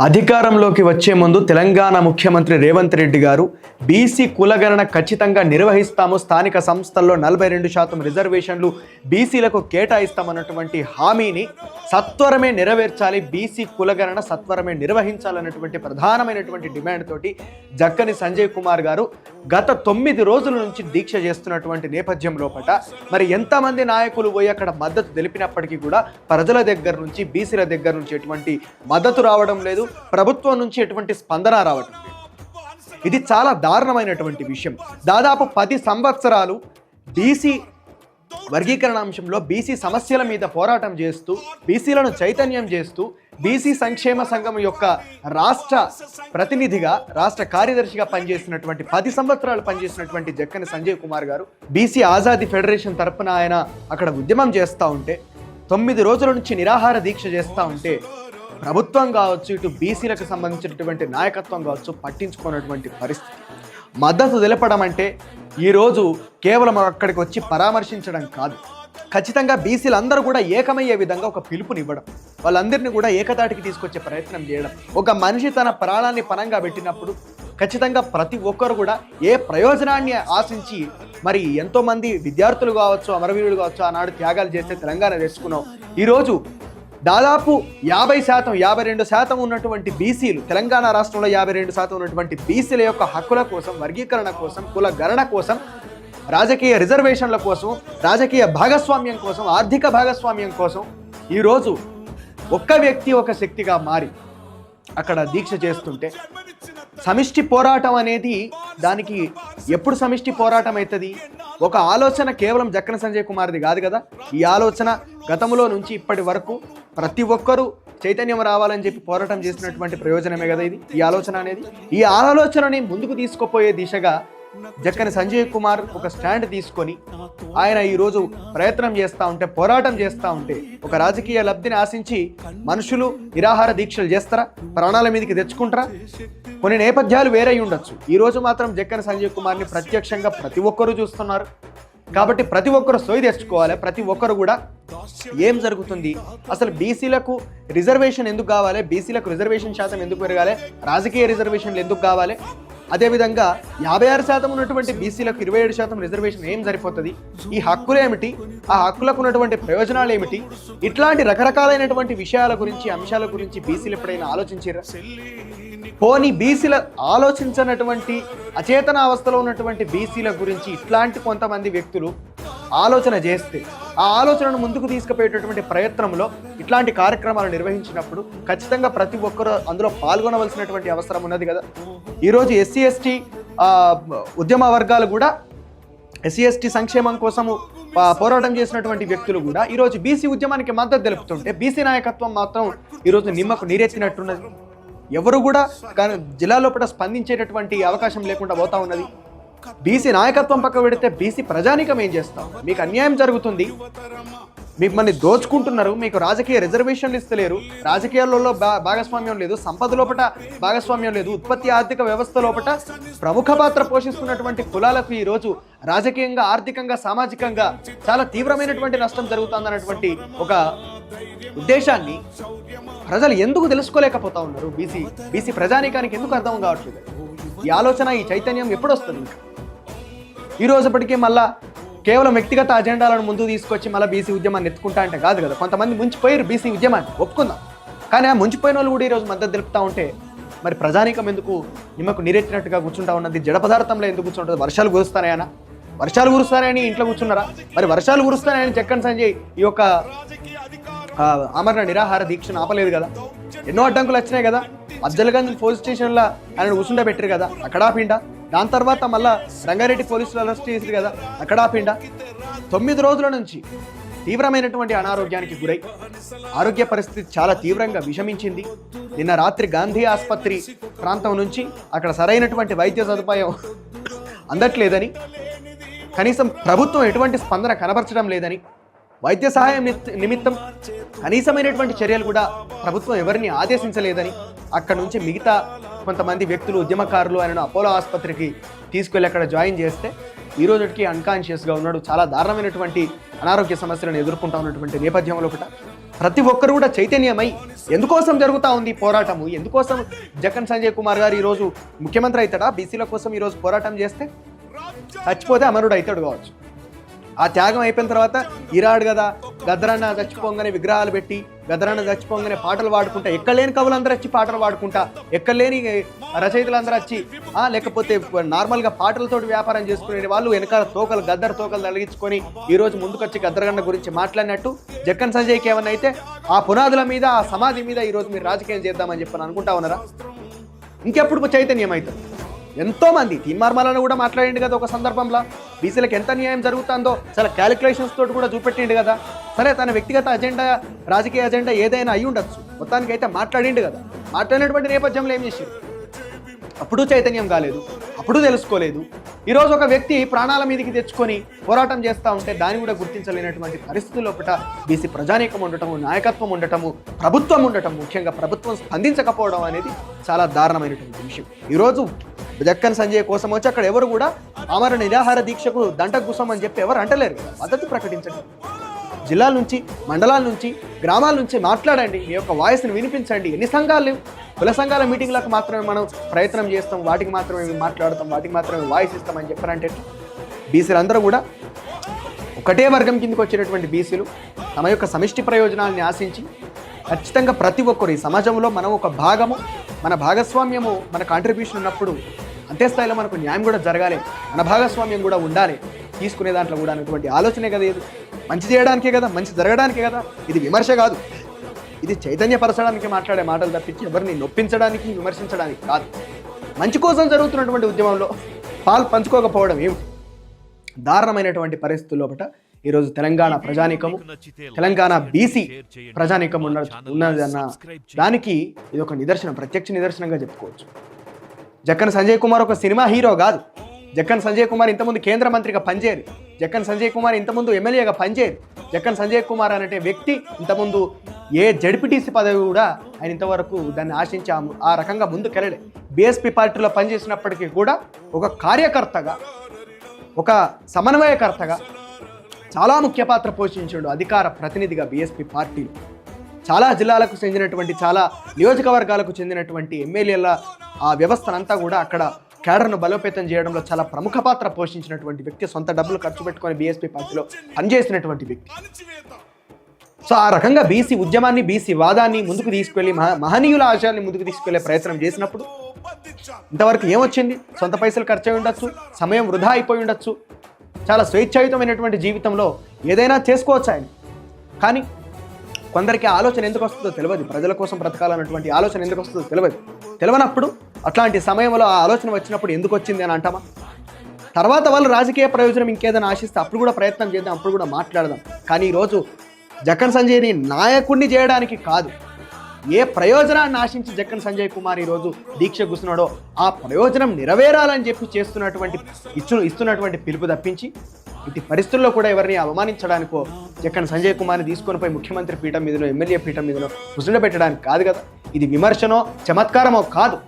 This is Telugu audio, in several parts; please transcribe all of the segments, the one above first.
అధికారంలోకి వచ్చే ముందు తెలంగాణ ముఖ్యమంత్రి రేవంత్ రెడ్డి గారు బీసీ కులగణన ఖచ్చితంగా నిర్వహిస్తాము. స్థానిక సంస్థల్లో నలభై రెండు శాతం రిజర్వేషన్లు బీసీలకు కేటాయిస్తామన్నటువంటి హామీని సత్వరమే నెరవేర్చాలి. బీసీ కులగణన సత్వరమే నిర్వహించాలన్నటువంటి ప్రధానమైనటువంటి డిమాండ్ తోటి జక్కని సంజయ్ కుమార్ గారు గత తొమ్మిది రోజుల నుంచి దీక్ష చేస్తున్నటువంటి నేపథ్యం లోపల మరి ఎంతమంది నాయకులు పోయి అక్కడ మద్దతు తెలిపినప్పటికీ కూడా ప్రజల దగ్గర నుంచి బీసీల దగ్గర నుంచి ఎటువంటి మద్దతు రావడం లేదు. ప్రభుత్వం నుంచి ఎటువంటి స్పందన రావడం లేదు. ఇది చాలా దారుణమైనటువంటి విషయం. దాదాపు పది సంవత్సరాలు బీసీ వర్గీకరణ అంశంలో బీసీ సమస్యల మీద పోరాటం చేస్తూ బీసీలను చైతన్యం చేస్తూ బీసీ సంక్షేమ సంఘం యొక్క రాష్ట్ర ప్రతినిధిగా రాష్ట్ర కార్యదర్శిగా పనిచేసినటువంటి పది సంవత్సరాలు పనిచేసినటువంటి జక్కని సంజయ్ కుమార్ గారు బీసీ ఆజాదీ ఫెడరేషన్ తరపున ఆయన అక్కడ ఉద్యమం చేస్తూ ఉంటే తొమ్మిది రోజుల నుంచి నిరాహార దీక్ష చేస్తూ ఉంటే ప్రభుత్వం కావచ్చు ఇటు బీసీలకు సంబంధించినటువంటి నాయకత్వం కావచ్చు పట్టించుకున్నటువంటి పరిస్థితి. మద్దతు తెలపడం అంటే ఈరోజు కేవలం అక్కడికి వచ్చి పరామర్శించడం కాదు. ఖచ్చితంగా బీసీలు అందరూ కూడా ఏకమయ్యే విధంగా ఒక పిలుపునివ్వడం వాళ్ళందరినీ కూడా ఏకతాటికి తీసుకొచ్చే ప్రయత్నం చేయడం. ఒక మనిషి తన ప్రాణాన్ని పనంగా పెట్టినప్పుడు ఖచ్చితంగా ప్రతి ఒక్కరు కూడా ఏ ప్రయోజనాన్ని ఆశించి మరి ఎంతోమంది విద్యార్థులు కావచ్చు అమరవీరులు కావచ్చు ఆనాడు త్యాగాలు చేస్తే తెలంగాణ తెచ్చుకున్నాం ఈరోజు దాదాపు యాభై శాతం యాభై రెండు శాతం ఉన్నటువంటి బీసీలు తెలంగాణ రాష్ట్రంలో యాభై రెండు శాతం ఉన్నటువంటి బీసీల యొక్క హక్కుల కోసం వర్గీకరణ కోసం కుల గణన కోసం రాజకీయ రిజర్వేషన్ల కోసం రాజకీయ భాగస్వామ్యం కోసం ఆర్థిక భాగస్వామ్యం కోసం ఈరోజు ఒక్క వ్యక్తి ఒక శక్తిగా మారి అక్కడ దీక్ష చేస్తుంటే సమిష్టి పోరాటం అనేది దానికి ఎప్పుడు సమిష్టి పోరాటం అవుతుంది? ఒక ఆలోచన కేవలం జక్కన సంజయ్ కుమార్ది కాదు కదా? ఈ ఆలోచన గతంలో నుంచి ఇప్పటి వరకు ప్రతి ఒక్కరూ చైతన్యం రావాలని చెప్పి పోరాటం చేసినటువంటి ప్రయోజనమే కదా ఇది? ఈ ఆలోచన అనేది? ఈ ఆలోచనని ముందుకు తీసుకుపోయే దిశగా జక్కని సంజయ్ కుమార్ ఒక స్టాండ్ తీసుకొని ఆయన ఈరోజు ప్రయత్నం చేస్తూ ఉంటే పోరాటం చేస్తూ ఉంటే ఒక రాజకీయ లబ్ధిని ఆశించి మనుషులు నిరాహార దీక్షలు చేస్తారా? ప్రాణాల మీదకి తెచ్చుకుంటారా? కొన్ని నేపథ్యాలు వేరై ఉండొచ్చు. ఈ రోజు మాత్రం జక్కని సంజయ్ కుమార్ని ప్రత్యక్షంగా ప్రతి ఒక్కరూ చూస్తున్నారు. కాబట్టి ప్రతి ఒక్కరు సోయి తెచ్చుకోవాలి ప్రతి ఒక్కరు కూడా ఏం జరుగుతుంది? అసలు బీసీలకు రిజర్వేషన్ ఎందుకు కావాలి? బీసీలకు రిజర్వేషన్ శాతం ఎందుకు పెరగాలి? రాజకీయ రిజర్వేషన్లు ఎందుకు కావాలి? అదేవిధంగా యాభై ఆరు శాతం ఉన్నటువంటి బీసీలకు ఇరవై ఏడు శాతం రిజర్వేషన్ ఏం సరిపోతుంది? ఈ హక్కులు ఏమిటి? ఆ హక్కులకు ఉన్నటువంటి ప్రయోజనాలు ఏమిటి? ఇట్లాంటి రకరకాలైనటువంటి విషయాల గురించి అంశాల గురించి బీసీలు ఎప్పుడైనా ఆలోచించారా? పోనీ బీసీల ఆలోచించినటువంటి అచేతన అవస్థలో ఉన్నటువంటి బీసీల గురించి ఇట్లాంటి కొంతమంది వ్యక్తులు ఆలోచన చేస్తే ఆ ఆలోచనను ముందుకు తీసుకుపోయేటటువంటి ప్రయత్నంలో ఇట్లాంటి కార్యక్రమాలు నిర్వహించినప్పుడు ఖచ్చితంగా ప్రతి ఒక్కరూ అందులో పాల్గొనవలసినటువంటి అవసరం ఉన్నది కదా. ఈరోజు ఎస్సీ ఎస్టీ ఉద్యమ వర్గాలు కూడా ఎస్సీ ఎస్టీ సంక్షేమం కోసము పోరాటం చేసినటువంటి వ్యక్తులు కూడా ఈరోజు బీసీ ఉద్యమానికి మద్దతు తెలుపుతుంటే బీసీ నాయకత్వం మాత్రం ఈరోజు నిమ్మకు నీరెత్తినట్టున్నది. ఎవరు కూడా కానీ జిల్లా లోపల స్పందించేటటువంటి అవకాశం లేకుండా పోతా ఉన్నది. బీసీ నాయకత్వం పక్క పెడితే బీసీ ప్రజానికం ఏం చేస్తాం? మీకు అన్యాయం జరుగుతుంది. మీకు దోచుకుంటున్నారు. మీకు రాజకీయ రిజర్వేషన్లు ఇస్తలేరు. రాజకీయాలలో భా భాగస్వామ్యం లేదు. సంపద లోపల భాగస్వామ్యం లేదు. ఉత్పత్తి ఆర్థిక వ్యవస్థ లోపల ప్రముఖ పాత్ర పోషిస్తున్నటువంటి కులాలకు ఈ రోజు రాజకీయంగా ఆర్థికంగా సామాజికంగా చాలా తీవ్రమైనటువంటి నష్టం జరుగుతుందన్నటువంటి ఒక ఉద్దేశాన్ని ప్రజలు ఎందుకు తెలుసుకోలేకపోతా ఉన్నారు? బీసీ బీసీ ప్రజానీకానికి ఎందుకు అర్థం కావట్లేదు? ఈ ఆలోచన ఈ చైతన్యం ఎప్పుడు వస్తుంది ఇంకా? ఈ రోజుపటికి మళ్ళా కేవలం వ్యక్తిగత అజెండాలను ముందు తీసుకొచ్చి మళ్ళీ బీసీ ఉద్యమాన్ని ఎత్తుకుంటా అంటే కాదు కదా. కొంతమంది ముంచిపోయారు బీసీ ఉద్యమాన్ని ఒప్పుకుందాం. కానీ ఆ ముంచిపోయిన వాళ్ళు కూడా ఈరోజు మద్దతు తెలుపుతా ఉంటే మరి ప్రజానీకం ఎందుకు నిమ్మకు నీరెట్టినట్టుగా కూర్చుంటా ఉన్నది? జడ పదార్థంలో ఎందుకు కూర్చుంటుంది? వర్షాలు కురుస్తాయనా వర్షాలు కురుస్తానని ఇంట్లో కూర్చున్నారా? మరి వర్షాలు కురుస్తానని జక్కన్ సంజయ్ ఈ యొక్క ఆ, నిరాహార దీక్షను ఆపలేదు కదా. ఎన్నో అడ్డంకులు వచ్చినాయి కదా. అజ్జలగంజ్ పోలీస్ స్టేషన్లో ఆయన కూర్చుండబెట్టారు కదా. అక్కడ ఆపిండా? దాని తర్వాత మళ్ళా రంగారెడ్డి పోలీసులు అరెస్ట్ చేశారు కదా. అక్కడ ఆపిండా? తొమ్మిది రోజుల నుంచి తీవ్రమైనటువంటి అనారోగ్యానికి గురై ఆరోగ్య పరిస్థితి చాలా తీవ్రంగా విషమించింది. నిన్న రాత్రి గాంధీ ఆసుపత్రి ప్రాంతం నుంచి అక్కడ సరైనటువంటి వైద్య సదుపాయం అందట్లేదని కనీసం ప్రభుత్వం ఎటువంటి స్పందన కనబరచడం లేదని వైద్య సహాయం నిమిత్తం కనీసమైనటువంటి చర్యలు కూడా ప్రభుత్వం ఎవరిని ఆదేశించలేదని అక్కడ నుంచి మిగతా కొంతమంది వ్యక్తులు ఉద్యమకారులు ఆయనను అపోలో ఆసుపత్రికి తీసుకెళ్ళి అక్కడ జాయిన్ చేస్తే ఈ రోజుకి అన్కాన్షియస్గా ఉన్నాడు. చాలా దారుణమైనటువంటి అనారోగ్య సమస్యలను ఎదుర్కొంటా ఉన్నటువంటి నేపథ్యంలో ఒకట ప్రతి ఒక్కరు కూడా చైతన్యమై ఎందుకోసం జరుగుతూ ఉంది పోరాటము? ఎందుకోసం జగన్ సంజయ్ కుమార్ గారు ఈరోజు ముఖ్యమంత్రి అవుతాడా? బీసీల కోసం ఈరోజు పోరాటం చేస్తే చచ్చిపోతే అమరుడు అవుతాడు కావచ్చు. ఆ త్యాగం అయిపోయిన తర్వాత ఈరాడు కదా గద్రాన్న చచ్చిపోగానే విగ్రహాలు పెట్టి గద్రాన్న చచ్చిపోగానే పాటలు పాడుకుంటా ఎక్కడ లేని కవులందరూ వచ్చి పాటలు పాడుకుంటా ఎక్కడ లేని రచయితలందరూ వచ్చి ఆ, లేకపోతే నార్మల్గా పాటలతోటి వ్యాపారం చేసుకునే వాళ్ళు వెనకాల తోకలు గద్దర తోకలు తొలగించుకొని ఈరోజు ముందుకొచ్చి గద్దరగన్న గురించి మాట్లాడినట్టు జక్కన్ సంజయ్కి ఏమన్నా అయితే ఆ పునాదుల మీద ఆ సమాధి మీద ఈరోజు మీరు రాజకీయం చేద్దామని చెప్పని అనుకుంటా ఉన్నారా? ఇంకెప్పుడు చైతన్యం అవుతుంది? ఎంతోమంది తీన్మార్మాలను కూడా మాట్లాడిండు కదా ఒక సందర్భంలో. బీసీలకు ఎంత న్యాయం జరుగుతుందో చాలా క్యాలిక్యులేషన్స్ తోటి కూడా చూపెట్టిండు కదా. సరే తన వ్యక్తిగత అజెండా రాజకీయ అజెండా ఏదైనా అయి ఉండొచ్చు. మొత్తానికి అయితే మాట్లాడిండు కదా. మాట్లాడినటువంటి నేపథ్యంలో ఏం చేసిండు? అప్పుడు చైతన్యం కాలేదు అప్పుడు తెలుసుకోలేదు. ఈరోజు ఒక వ్యక్తి ప్రాణాల మీదకి తెచ్చుకొని పోరాటం చేస్తూ ఉంటే దాన్ని కూడా గుర్తించలేనటువంటి పరిస్థితుల్లో ఒకట బీసీ ప్రజానీకం ఉండటము నాయకత్వం ఉండటము ప్రభుత్వం ఉండటం ముఖ్యంగా ప్రభుత్వం స్పందించకపోవడం అనేది చాలా దారుణమైనటువంటి విషయం. ఈరోజు జక్కన్ సంజయ్ కోసం వచ్చి అక్కడ ఎవరు కూడా అమర నిరాహార దీక్షకు దంట కూసమని చెప్పి ఎవరు అంటలేరు. మద్దతు ప్రకటించండి. జిల్లాల నుంచి మండలాల నుంచి గ్రామాల నుంచి మాట్లాడండి. మీ యొక్క వాయిస్ని వినిపించండి. ఎన్ని సంఘాలు కుల సంఘాల మీటింగ్లకు మాత్రమే మనం ప్రయత్నం చేస్తాం. వాటికి మాత్రమే మాట్లాడతాం. వాటికి మాత్రమే వాయిస్ ఇస్తామని చెప్పారంటే బీసీలు అందరూ కూడా ఒకటే వర్గం కిందకి వచ్చినటువంటి బీసీలు తమ యొక్క సమిష్టి ప్రయోజనాలని ఆశించి ఖచ్చితంగా ప్రతి ఒక్కరు ఈ సమాజంలో మనం ఒక భాగము మన భాగస్వామ్యము మన కాంట్రిబ్యూషన్ ఉన్నప్పుడు అంతే స్థాయిలో మనకు న్యాయం కూడా జరగాలి. మన భాగస్వామ్యం కూడా ఉండాలి. తీసుకునే దాంట్లో కూడా అనేటువంటి ఆలోచనే కదా ఇది. మంచి చేయడానికే కదా మంచి జరగడానికే కదా. ఇది విమర్శ కాదు. ఇది చైతన్యపరచడానికి మాట్లాడే మాటలు తప్పించి ఎవరిని నొప్పించడానికి విమర్శించడానికి కాదు. మంచి కోసం జరుగుతున్నటువంటి ఉద్యమంలో పాలు పంచుకోకపోవడం ఏమిటి? దారుణమైనటువంటి పరిస్థితుల లోపల ఈరోజు తెలంగాణ ప్రజానీకము తెలంగాణ బీసీ ప్రజానీకం ఉన్న ఉన్నదన్న దానికి ఇది ఒక నిదర్శనం ప్రత్యక్ష నిదర్శనంగా చెప్పుకోవచ్చు. జక్కన్ సంజయ్ కుమార్ ఒక సినిమా హీరో కాదు. జక్కన్ సంజయ్ కుమార్ ఇంతకుముందు కేంద్ర మంత్రిగా పనిచేయరు జక్కన్ సంజయ్ కుమార్ ఇంతకుముందు ఎమ్మెల్యేగా పనిచేయరు జక్కన్ సంజయ్ కుమార్ అనే వ్యక్తి ఇంతకుముందు ఏ జడ్పీటీసీ పదవి కూడా ఆయన ఇంతవరకు దాన్ని ఆశించి ఆ- రకంగా ముందుకెళ్ళలే. బీఎస్పీ పార్టీలో పనిచేసినప్పటికీ కూడా ఒక కార్యకర్తగా ఒక సమన్వయకర్తగా చాలా ముఖ్య పాత్ర పోషించాడు అధికార ప్రతినిధిగా బీఎస్పీ పార్టీలో. చాలా జిల్లాలకు చెందినటువంటి చాలా నియోజకవర్గాలకు చెందినటువంటి ఎమ్మెల్యేల ఆ వ్యవస్థనంతా కూడా అక్కడ కేడర్ను బలోపేతం చేయడంలో చాలా ప్రముఖ పాత్ర పోషించినటువంటి వ్యక్తి సొంత డబ్బులు ఖర్చు పెట్టుకొని బీఎస్పీ పార్టీలో పనిచేసినటువంటి వ్యక్తి. సో ఆ రకంగా బీసీ ఉద్యమాన్ని బీసీ వాదాన్ని ముందుకు తీసుకెళ్ళి మహనీయుల ఆశయాన్ని ముందుకు తీసుకెళ్ళే ప్రయత్నం చేసినప్పుడు ఇంతవరకు ఏమొచ్చింది? సొంత పైసలు ఖర్చు అయి ఉండొచ్చు సమయం వృధా అయిపోయి ఉండొచ్చు. చాలా స్వేచ్ఛాయుతమైనటువంటి జీవితంలో ఏదైనా చేసుకోవచ్చు ఆయన. కానీ కొందరికి ఆలోచన ఎందుకు వస్తుందో తెలియదు. ప్రజల కోసం బ్రతకాలన్నటువంటి ఆలోచన ఎందుకు వస్తుందో తెలియదు. తెలియనప్పుడు అట్లాంటి సమయంలో ఆ ఆలోచన వచ్చినప్పుడు ఎందుకు వచ్చింది అని అంటామా? తర్వాత వాళ్ళు రాజకీయ ప్రయోజనం ఇంకేదైనా ఆశిస్తే అప్పుడు కూడా ప్రయత్నం చేద్దాం అప్పుడు కూడా మాట్లాడదాం. కానీ ఈరోజు జక్కన్ సంజయ్ని నాయకుడిని చేయడానికి కాదు. ఏ ప్రయోజనాన్ని ఆశించి జక్కన్ సంజయ్ కుమార్ ఈరోజు దీక్ష కూర్చున్నాడో ఆ ప్రయోజనం నెరవేరాలని చెప్పి చేస్తున్నటువంటి ఇచ్చు ఇస్తున్నటువంటి పిలుపు తప్పించి ఇటు పరిస్థితుల్లో కూడా ఎవరిని అవమానించడానికో ఎక్కడ సంజయ్ కుమార్ని తీసుకొని పోయి ముఖ్యమంత్రి పీఠం మీదనో ఎమ్మెల్యే పీఠం మీదనో పెట్టడానికి కాదు కదా? ఇది విమర్శనో చమత్కారమో కాదు.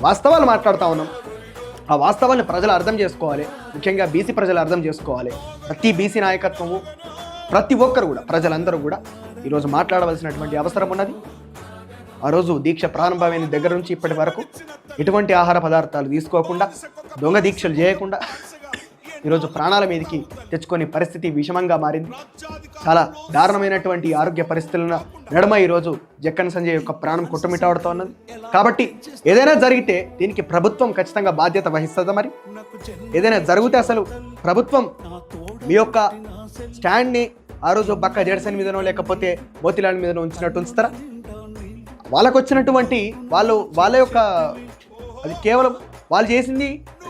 వాస్తవాలు మాట్లాడుతూ ఉన్నాం. ఆ వాస్తవాన్ని ప్రజలు అర్థం చేసుకోవాలి. ముఖ్యంగా బీసీ ప్రజలు అర్థం చేసుకోవాలి. ప్రతి బీసీ నాయకత్వము ప్రతి ఒక్కరు కూడా ప్రజలందరూ కూడా ఈరోజు మాట్లాడవలసినటువంటి అవసరం ఉన్నది. ఆ రోజు దీక్ష ప్రారంభమైన దగ్గర నుంచి ఇప్పటి వరకు. ఎటువంటి ఆహార పదార్థాలు తీసుకోకుండా దొంగ దీక్షలు చేయకుండా ఈరోజు ప్రాణాల మీదకి తెచ్చుకొని పరిస్థితి విషమంగా మారింది. చాలా దారుణమైనటువంటి ఆరోగ్య పరిస్థితులను నడుమ ఈరోజు జక్కన్ సంజయ్ యొక్క ప్రాణం కుట్టుమిట్టాడుతూ ఉన్నది. కాబట్టి ఏదైనా జరిగితే దీనికి ప్రభుత్వం ఖచ్చితంగా బాధ్యత వహిస్తుందా మరి? ఏదైనా జరిగితే అసలు ప్రభుత్వం మీ యొక్క స్టాండ్ని ఆ రోజు బక్క జెర్సన్ మీదనో లేకపోతే మోతిలాల్ మీదనో ఉంచినట్టు ఉంచుతారా? వాళ్ళకు వచ్చినటువంటి వాళ్ళు వాళ్ళ యొక్క అది కేవలం వాళ్ళు చేసింది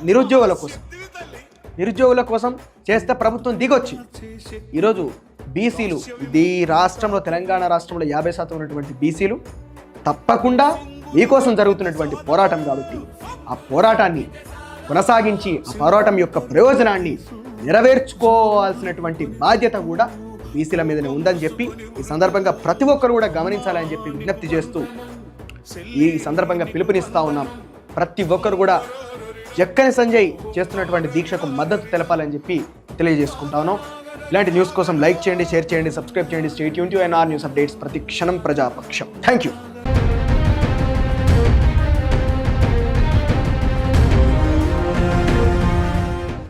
నిరుద్యోగుల కోసం. నిరుద్యోగుల కోసం చేస్తే ప్రభుత్వం దిగొచ్చి. ఈరోజు బీసీలు ఇది రాష్ట్రంలో తెలంగాణ రాష్ట్రంలో యాభై శాతం ఉన్నటువంటి బీసీలు తప్పకుండా మీకోసం జరుగుతున్నటువంటి పోరాటం కాబట్టి ఆ పోరాటాన్ని కొనసాగించి ఆ పోరాటం యొక్క ప్రయోజనాన్ని నెరవేర్చుకోవాల్సినటువంటి బాధ్యత కూడా బీసీల మీదనే ఉందని చెప్పి ఈ సందర్భంగా ప్రతి ఒక్కరు కూడా గమనించాలని చెప్పి విజ్ఞప్తి చేస్తూ ఈ సందర్భంగా పిలుపునిస్తూ ఉన్నాం. ప్రతి ఒక్కరు కూడా జక్కని సంజయ్ చేస్తున్నటువంటి దీక్షకు మద్దతు తెలపాలని చెప్పి తెలియజేసుకుంటాను ఇలాంటి న్యూస్ కోసం లైక్ చేయండి షేర్ చేయండి సబ్స్క్రైబ్ చేయండి. State Yoon to NR news updates ప్రతి క్షణం ప్రజాపక్షం. Thank you